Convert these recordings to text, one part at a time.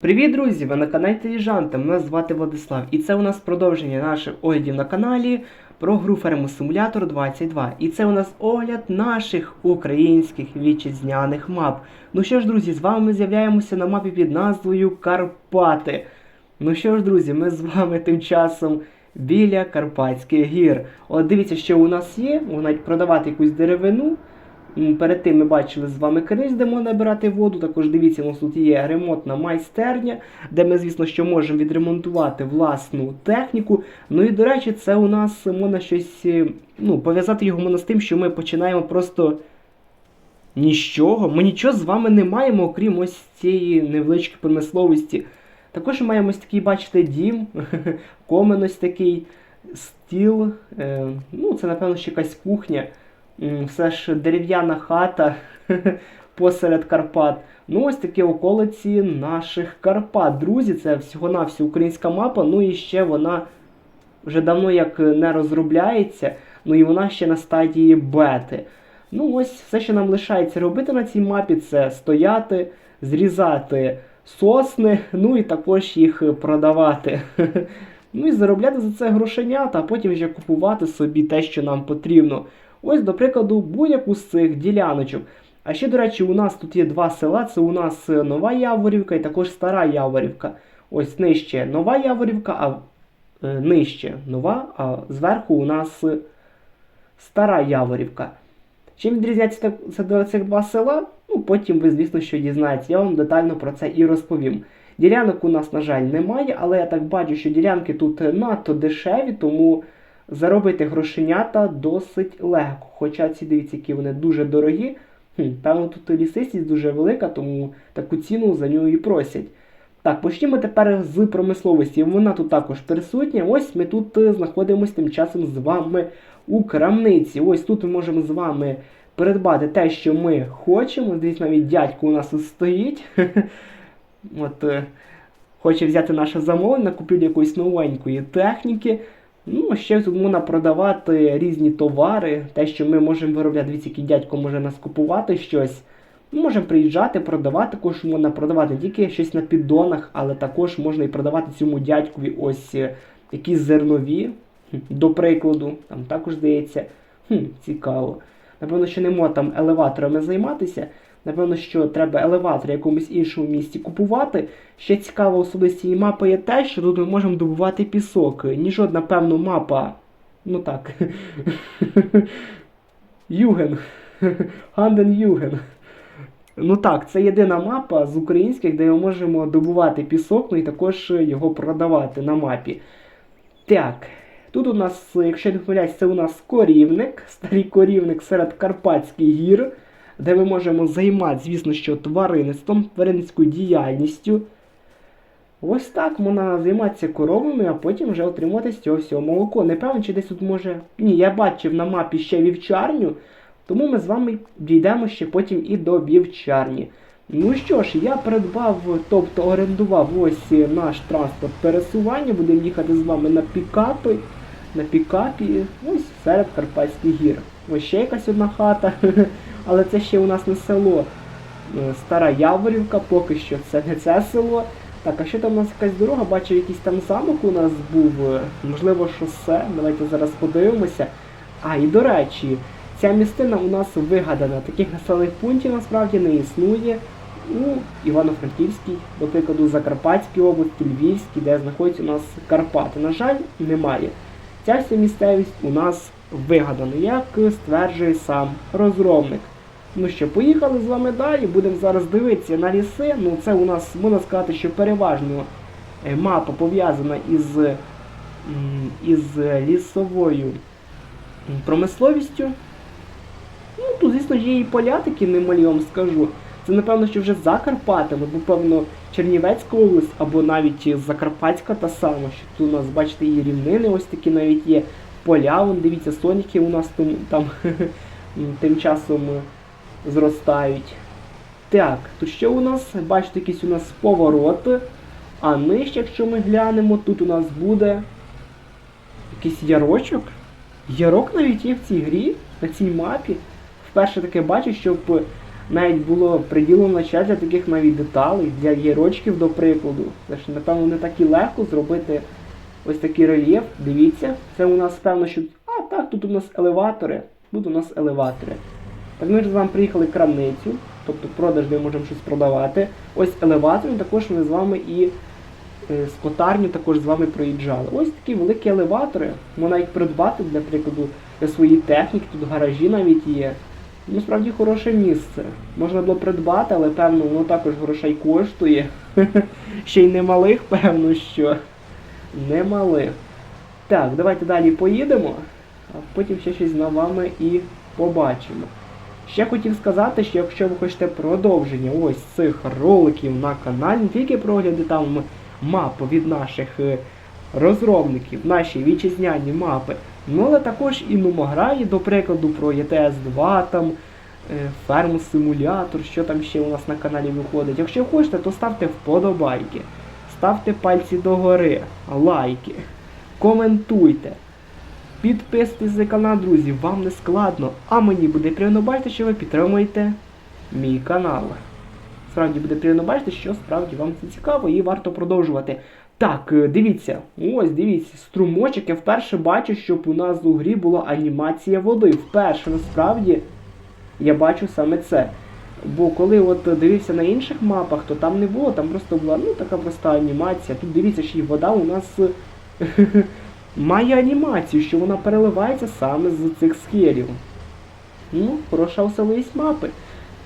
Привіт, друзі! Ви на каналі Теліжанта. Мене звати Владислав, і це у нас продовження наших оглядів на каналі про гру Ферму Симулятор 22. І це у нас огляд наших українських вітчизняних мап. Ну що ж, друзі, з вами ми з'являємося на мапі під назвою Карпати. Ну що ж, друзі, ми з вами тим часом біля Карпатських гір. От дивіться, що у нас є. Навіть продавати якусь деревину. Перед тим ми бачили з вами криз, де можна набирати воду. Також дивіться, у нас тут є ремонтна майстерня, де ми, звісно, що можемо відремонтувати власну техніку. Ну і до речі, це у нас можна щось е, ну, пов'язати його можна з тим, що ми починаємо просто нічого. Ми нічого з вами не маємо, окрім ось цієї невеличкої промисловості. Також ми маємо ось такий, бачите, дім, комен ось такий, стіл. Е, ну, це, напевно, ще якась кухня. Все ж дерев'яна хата посеред Карпат. Ну, ось такі околиці наших Карпат. Друзі, це всього-навсього українська мапа. Ну і ще вона вже давно як не розробляється. Ну і вона ще на стадії бети. Ну, ось все, що нам лишається робити на цій мапі, це стояти, зрізати сосни, ну і також їх продавати. Ну і заробляти за це грошенята, а потім вже купувати собі те, що нам потрібно. Ось, до прикладу, будь-яку з цих діляночок. А ще, до речі, у нас тут є два села: це у нас е, Нова Яворівка і також Стара Яворівка. Ось нижче Нова Яворівка, а е, нижче нова, а зверху у нас е, Стара Яворівка. Чим відрізняється до цих два села? Ну, потім ви, звісно, що дізнаєтесь. Я вам детально про це і розповім. Ділянок у нас, на жаль, немає, але я так бачу, що ділянки тут надто дешеві, тому заробити грошенята досить легко. Хоча ці дивіться, які вони дуже дорогі. Хм, певно, тут лісистість дуже велика, тому таку ціну за нього і просять. Так, почнімо тепер з промисловості. Вона тут також присутня. Ось ми тут е, знаходимося тим часом з вами у крамниці. Ось тут ми можемо з вами придбати те, що ми хочемо. Дивіться, навіть дядько у нас тут стоїть. От, е, хоче взяти наше замовлення, купив якоїсь новенької техніки. Ну, ще можна продавати різні товари, те, що ми можемо виробляти. Дивіться, який дядько може нас купувати щось. Ми можемо приїжджати, продавати, також можна продавати не тільки щось на піддонах, але також можна і продавати цьому дядькові ось е, якісь зернові, до прикладу, там також здається. Хм, цікаво. Напевно, що не можна там елеваторами займатися. Напевно, що треба елеватор в якомусь іншому місці купувати. Ще цікава особливість цієї мапи є те, що тут ми можемо добувати пісок. Ні жодна, певно, мапа. Ну так. Юген. Ганден Юген. Ну так, це єдина мапа з українських, де ми можемо добувати пісок, ну і також його продавати на мапі. Так, тут у нас, якщо не помиляюсь, це у нас корівник, старий корівник серед Карпатських гір, де ми можемо займатися, звісно, що тваринництвом, тваринницькою діяльністю. Ось так можна займатися коровами, а потім вже отримувати з цього всього молоко. Не певно, чи десь тут може. Ні, я бачив на мапі ще вівчарню, тому ми з вами дійдемо ще потім і до вівчарні. Ну що ж, я придбав, тобто орендував ось наш транспорт пересування. Будемо їхати з вами на пікапи. На пікапі, ось серед Карпатських гір. Ось ще якась одна хата, але це ще у нас не село. Е, Стара Яворівка, поки що це не це село. Так, а що там у нас якась дорога? Бачу, якийсь там замок у нас був, е, можливо, шосе. Давайте зараз подивимося. А, і до речі, ця містина у нас вигадана. Таких населених пунктів насправді не існує у Івано-Франківській, до прикладу, Закарпатській області, Львівській, де знаходяться у нас Карпати. На жаль, немає. Ця вся місцевість у нас вигадана, як стверджує сам розробник. Ну що, поїхали з вами далі, будемо зараз дивитися на ліси. Ну це у нас можна сказати, що переважно е, мапа пов'язана із, із лісовою промисловістю. Ну, тут, звісно, є і поля такі немалі, вам скажу. Це, напевно, що вже за Карпатами, бо, певно, Чернівецька область або навіть Закарпатська та сама, що тут у нас, бачите, і рівнини ось такі навіть є. Поля, вон, дивіться, соняхи у нас там, там тим часом е, зростають. Так, тут що у нас? Бачите, якийсь у нас поворот. А нижче, якщо ми глянемо, тут у нас буде якийсь ярочок. Ярок навіть є в цій грі, на цій мапі. Вперше таке бачу, щоб навіть було приділено час для таких навіть деталей, для гірочків, до прикладу. Це ж, напевно, не так і легко зробити ось такий рельєф. Дивіться, це у нас певно, що. А, так, тут у нас елеватори. Тут у нас елеватори. Так ми ж з вами приїхали в крамницю, тобто продаж, де ми можемо щось продавати. Ось елеватор, також ми з вами і е, скотарню також з вами проїжджали. Ось такі великі елеватори. Можна їх придбати, для прикладу, для своєї техніки, тут гаражі навіть є. Насправді хороше місце. Можна було придбати, але певно воно також грошей коштує. Ще й немалих, певно, що. Немалих. Так, давайте далі поїдемо, а потім ще щось з вами і побачимо. Ще хотів сказати, що якщо ви хочете продовження ось цих роликів на каналі, не тільки про огляди там мапи від наших е, розробників, наші вітчизняні мапи, ну але також і нумограї, до прикладу, про ЄТС 2 там, е, ферму симулятор, що там ще у нас на каналі виходить. Якщо хочете, то ставте вподобайки, ставте пальці догори, лайки, коментуйте. Підписуйтесь на канал, друзі, вам не складно, а мені буде приємно бачити, що ви підтримуєте мій канал. Справді буде приємно бачити, що справді вам це цікаво і варто продовжувати. Так, е, дивіться, ось дивіться, струмочок. Я вперше бачу, щоб у нас у грі була анімація води. Вперше насправді я бачу саме це. Бо коли от дивився на інших мапах, то там не було, там просто була ну така проста анімація. Тут дивіться, що і вода у нас має анімацію, що вона переливається саме з цих схилів. Ну, хороша особливість мапи.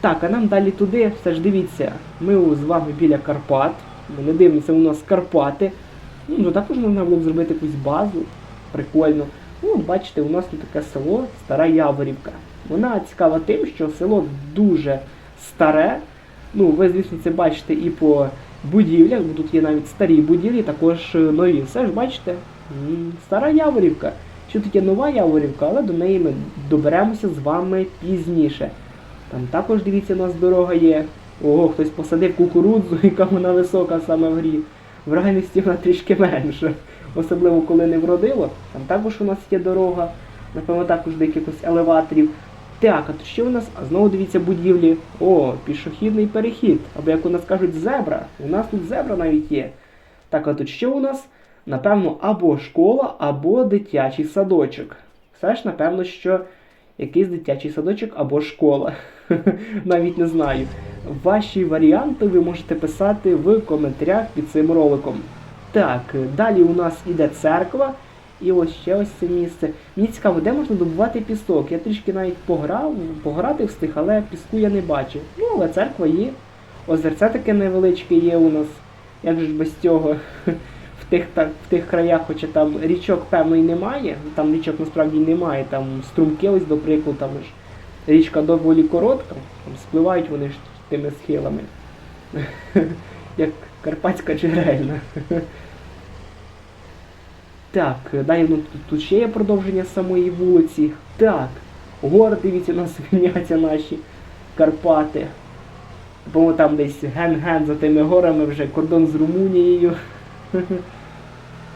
Так, а нам далі туди, все ж дивіться, ми з вами біля Карпат. Не дивимося, у нас Карпати. Ну, ну також можна було б зробити якусь базу. Прикольно. Ну, бачите, у нас тут таке село Стара Яворівка. Вона цікава тим, що село дуже старе. Ну, ви, звісно, це бачите і по будівлях, бо тут є навіть старі будівлі, також е, нові. Все ж бачите, стара Яворівка. Що таке нова Яворівка, але до неї ми доберемося з вами пізніше. Там також, дивіться, у нас дорога є. Ого, хтось посадив кукурудзу, яка вона висока саме в грі. В реальності вона трішки менша. Особливо коли не вродило. Там також у нас є дорога. Напевно, також до якихось елеваторів. Так, а то що у нас? А знову дивіться будівлі. О, пішохідний перехід. Або як у нас кажуть, зебра. У нас тут зебра навіть є. Так, а тут що у нас? Напевно, або школа, або дитячий садочок. Все ж, напевно, що якийсь дитячий садочок або школа. Навіть не знаю. Ваші варіанти ви можете писати в коментарях під цим роликом. Так, далі у нас іде церква. І ось ще ось це місце. Мені цікаво, де можна добувати пісок. Я трішки навіть пограв, пограти встиг, але піску я не бачив. Ну, але церква є. Озерце таке невеличке є у нас. Як же без цього? В тих, так, в тих краях, хоча там річок певно і немає, там річок насправді немає, там струмки ось до прикладу, там ж річка доволі коротка, там спливають вони ж тими схилами. Як Карпатська джерельна. Так, далі ну, тут, тут ще є продовження самої вулиці. Так, гори, дивіться, у нас виняться наші Карпати. По-моєму, там десь ген-ген за тими горами вже кордон з Румунією,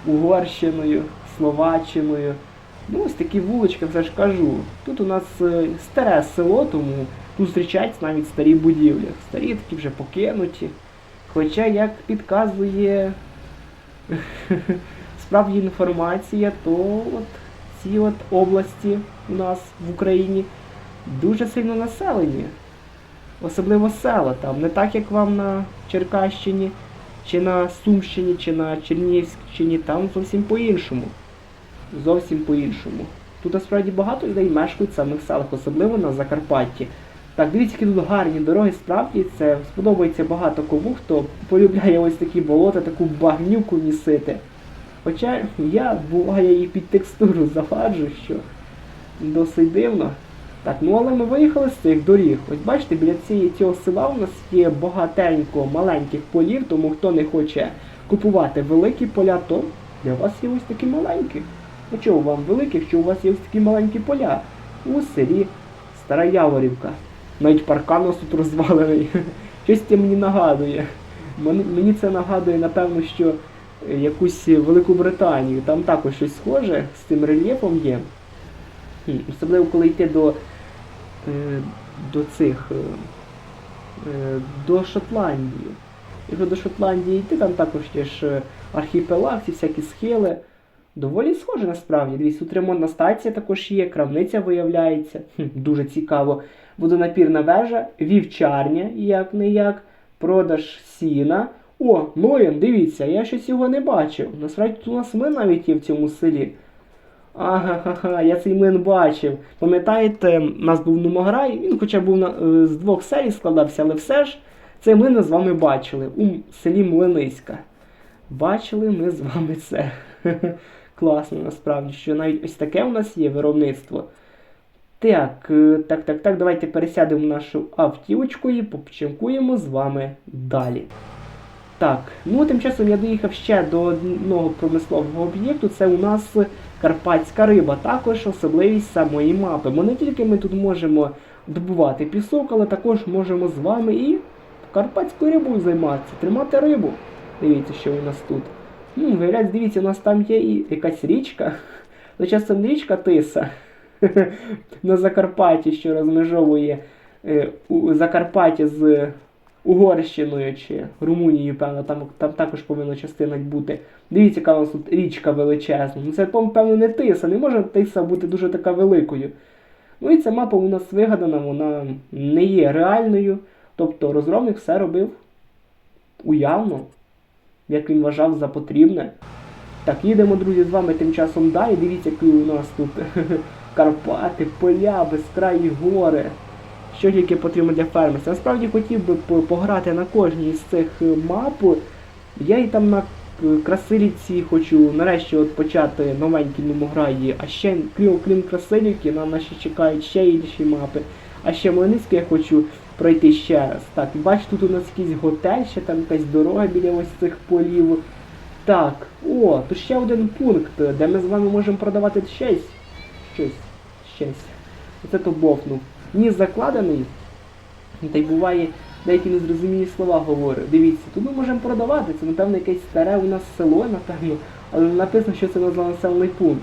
Угорщиною, Словаччиною. Ну, ось такі вулички, все ж кажу. Тут у нас е, старе село, тому тут зустрічаються навіть старі будівлі. Старі такі вже покинуті. Хоча, як підказує справді інформація, то от ці от області у нас в Україні дуже сильно населені. Особливо села там, не так як вам на Черкащині, чи на Сумщині, чи на Чернігівщині, там зовсім по-іншому. Зовсім по-іншому. Тут насправді багато людей мешкають в самих селах, особливо на Закарпатті. Так, дивіться, які тут гарні дороги, справді це сподобається багато кому, хто полюбляє ось такі болота, таку багнюку місити. Хоча я буває і під текстуру заладжу, що досить дивно. Так, ну але ми виїхали з цих доріг. Ось бачите, біля цієї цього села у нас є багатенько маленьких полів, тому хто не хоче купувати великі поля, то для вас є ось такі маленькі. Ну чого вам великі, якщо у вас є ось такі маленькі поля у селі Стара Яворівка. Навіть паркан у нас тут розвалений. Щось це мені нагадує. Мені це нагадує, напевно, що якусь Велику Британію. Там також щось схоже з цим рельєфом є. Особливо, коли йти до, е, до цих, е, е, до Шотландії. Якщо до Шотландії йти, там також є ж архіпелаг, ці всякі схили. Доволі схоже насправді. Дивіться, тут ремонтна стація також є, крамниця виявляється. Хм, дуже цікаво. Водонапірна вежа, вівчарня, як не як, продаж сіна. О, млин, дивіться, я щось його не бачив. Насправді у нас млин навіть є в цьому селі. Ага, ха, ха, я цей млин бачив. Пам'ятаєте, у нас був Нумограй, він хоча був на, е, з двох серій складався, але все ж цей млин ми з вами бачили у селі Млиниська. Бачили ми з вами це. Класно, насправді, що навіть ось таке у нас є виробництво. Так, е, так, так, так, давайте пересядемо в нашу автівочку і попчинкуємо з вами далі. Так, ну тим часом я доїхав ще до одного промислового об'єкту. Це у нас карпатська риба, також особливість самої мапи. Бо не тільки ми тут можемо добувати пісок, але також можемо з вами і карпатською рибою займатися, тримати рибу. Дивіться, що у нас тут. Ну, виявляється, дивіться, у нас там є і якась річка. Але часом річка Тиса на Закарпатті, що розмежовує е, Закарпаття з Угорщиною чи Румунією, певно, там, там також повинна частина бути. Дивіться, яка у нас тут річка величезна. Ну це, певно, не Тиса, не може Тиса бути дуже така великою. Ну і ця мапа у нас вигадана, вона не є реальною. Тобто розробник все робив уявно, як він вважав за потрібне. Так, їдемо, друзі, з вами тим часом далі. Дивіться, які у нас тут Карпати, поля, безкраї гори. Що тільки потрібно для фермерства. Насправді хотів би пограти на кожній з цих е, мап. Я і там на е, Красилівці хочу нарешті от почати новенькі номограї. А ще, крім, крім Красилівки, нам наші чекають ще інші мапи. А ще Млиницьке я хочу пройти ще раз. Так, бачу, тут у нас якийсь готель, ще там якась дорога біля ось цих полів. Так, о, тут ще один пункт, де ми з вами можемо продавати щось. Щось. Щось. Оце то бовнув. Ніс закладений. Та й буває деякі незрозумілі слова говорю. Дивіться, тут ми можемо продавати. Це, напевно, якесь старе у нас село, напевно, але написано, що це населений пункт.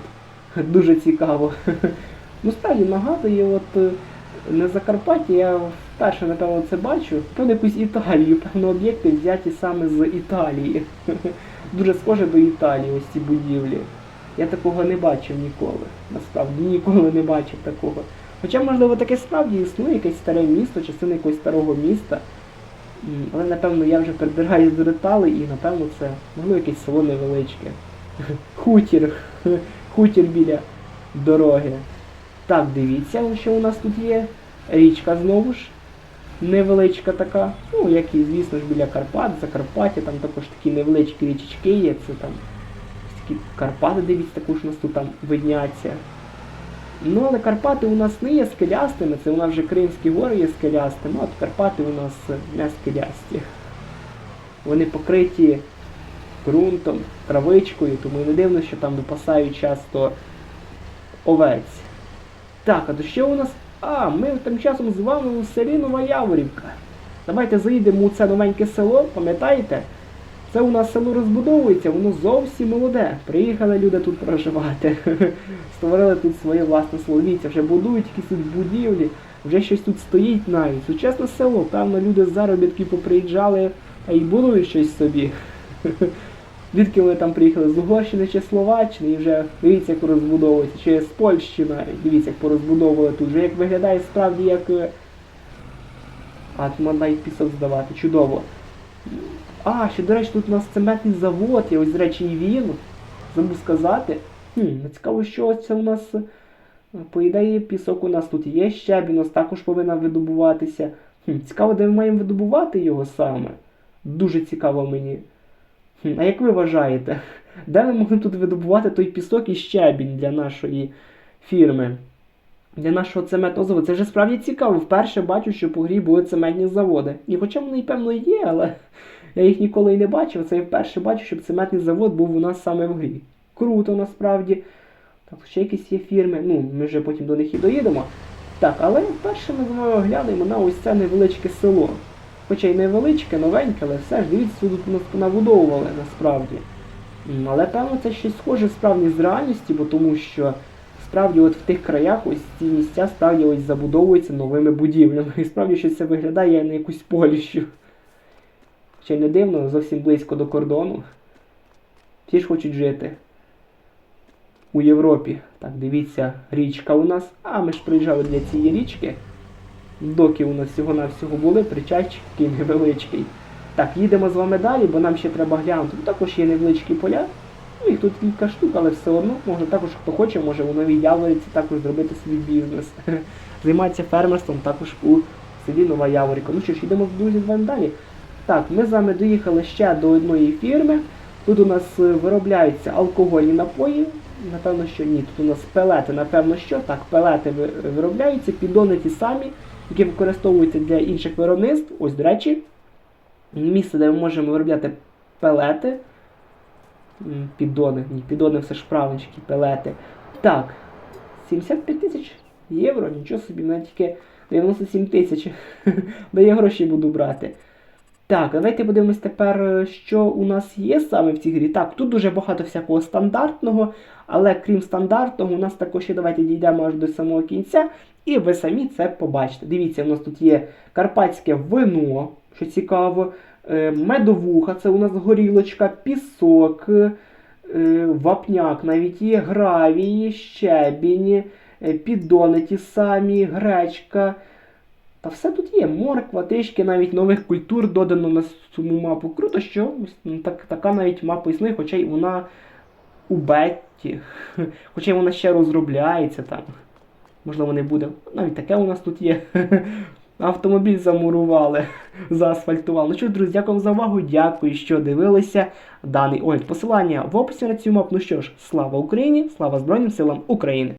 Дуже цікаво. Ну, справді нагадує, от е, на Закарпатті я вперше, напевно, це бачу. Певно, якусь Італію, певно, об'єкти взяті саме з Італії. Дуже схоже до Італії, ось ці будівлі. Я такого не бачив ніколи. Насправді ніколи не бачив такого. Хоча, можливо, таке справді існує якесь старе місто, частина якогось старого міста. Але, напевно, я вже перебираюсь до деталей і, напевно, це можливо якесь село невеличке. Хутір. Хутір біля дороги. Так, дивіться, що у нас тут є. Річка знову ж. Невеличка така. Ну, як і, звісно ж, біля Карпат, Закарпаття, там також такі невеличкі річечки є. Це там такі Карпати, дивіться, також у нас тут там видняться. Ну, але Карпати у нас не є скелястими, це у нас вже Кримські гори є скелястими, а от Карпати у нас не скелясті. Вони покриті ґрунтом, травичкою, тому не дивно, що там випасають часто овець. Так, а то що у нас? А, ми тим часом з вами у селі Нова Яворівка. Давайте заїдемо у це новеньке село, пам'ятаєте? Це у нас село розбудовується, воно зовсім молоде. Приїхали люди тут проживати. Створили тут своє власне село. Вже будують якісь тут будівлі, вже щось тут стоїть навіть. Сучасне село, певно, люди з заробітків поприїжджали, а й будують щось собі. Звідки вони там приїхали? З Угорщини чи Словаччини, і вже дивіться, як розбудовується, чи з Польщі навіть. Дивіться, як порозбудовували тут. Вже як виглядає справді як. А, тут можна навіть пісок здавати, чудово. А, ще, до речі, тут у нас цементний завод, є ось, до речі, і він. Забув сказати. Хм, цікаво, що це у нас. е, По ідеї, пісок у нас тут є, щебінь у нас також повинна видобуватися. Хм, цікаво, де ми маємо видобувати його саме. Дуже цікаво мені. А як ви вважаєте, де ми могли тут видобувати той пісок і щебінь для нашої фірми? Для нашого цементного заводу. Це вже справді цікаво. Вперше бачу, що по грі були цементні заводи. І хоча вони, певно, є, але я їх ніколи і не бачив. Це я вперше бачу, щоб цементний завод був у нас саме в грі. Круто насправді. Так, ще якісь є фірми. Ну, ми вже потім до них і доїдемо. Так, але вперше ми з вами глянемо на ось це невеличке село. Хоча й невеличке, новеньке, але все ж дивіться, тут нас понавудовували насправді. Але певно це щось схоже справді з реальності, бо тому що справді от в тих краях ось ці місця справді ось забудовуються новими будівлями. І справді щось це виглядає на якусь Польщу. Ще не дивно, зовсім близько до кордону. Всі ж хочуть жити у Європі. Так, дивіться, річка у нас. А ми ж приїжджали для цієї річки. Доки у нас всього-навсього були, причальчик такий невеличкий. Так, їдемо з вами далі, бо нам ще треба глянути. Також є невеличкі поля. Ну, їх тут кілька штук, але все одно, може також хто хоче, може у новій Яворівці також зробити свій бізнес. Займатися фермерством також у селі Нова Яворівка. Ну що ж, йдемо друзі з вами далі. Так, ми з вами доїхали ще до одної фірми. Тут у нас е, виробляються алкогольні напої. Напевно, що ні. Тут у нас пелети, напевно, що так, пелети виробляються, піддони ті самі, які використовуються для інших виробництв. Ось, до речі, місце, де ми можемо виробляти пелети. Піддони, ні, піддони все ж правильнички, пелети. Так, 75 тисяч євро, нічого собі, навіть тільки 97 тисяч. Де я гроші буду брати. Так, давайте подивимось тепер, е, що у нас є саме в цій грі. Так, тут дуже багато всякого стандартного, але крім стандартного, у нас також ще давайте дійдемо аж до самого кінця, і ви самі це побачите. Дивіться, у нас тут є карпатське вино, що цікаво, е, медовуха, це у нас горілочка, пісок, е, вапняк, навіть є гравії, щебінь, піддони ті самі, гречка. Та все тут є. Морква, трішки навіть нових культур додано на цю мапу. Круто, що ну, так, така навіть мапа існує, хоча й вона у бетті. Хоча й вона ще розробляється там. Можливо, не буде. Навіть таке у нас тут є. Автомобіль замурували, заасфальтували. Ну що, ж, друзі, дякую за увагу. Дякую, що дивилися даний огляд. Посилання в описі на цю мапу. Ну що ж, слава Україні, слава Збройним силам України!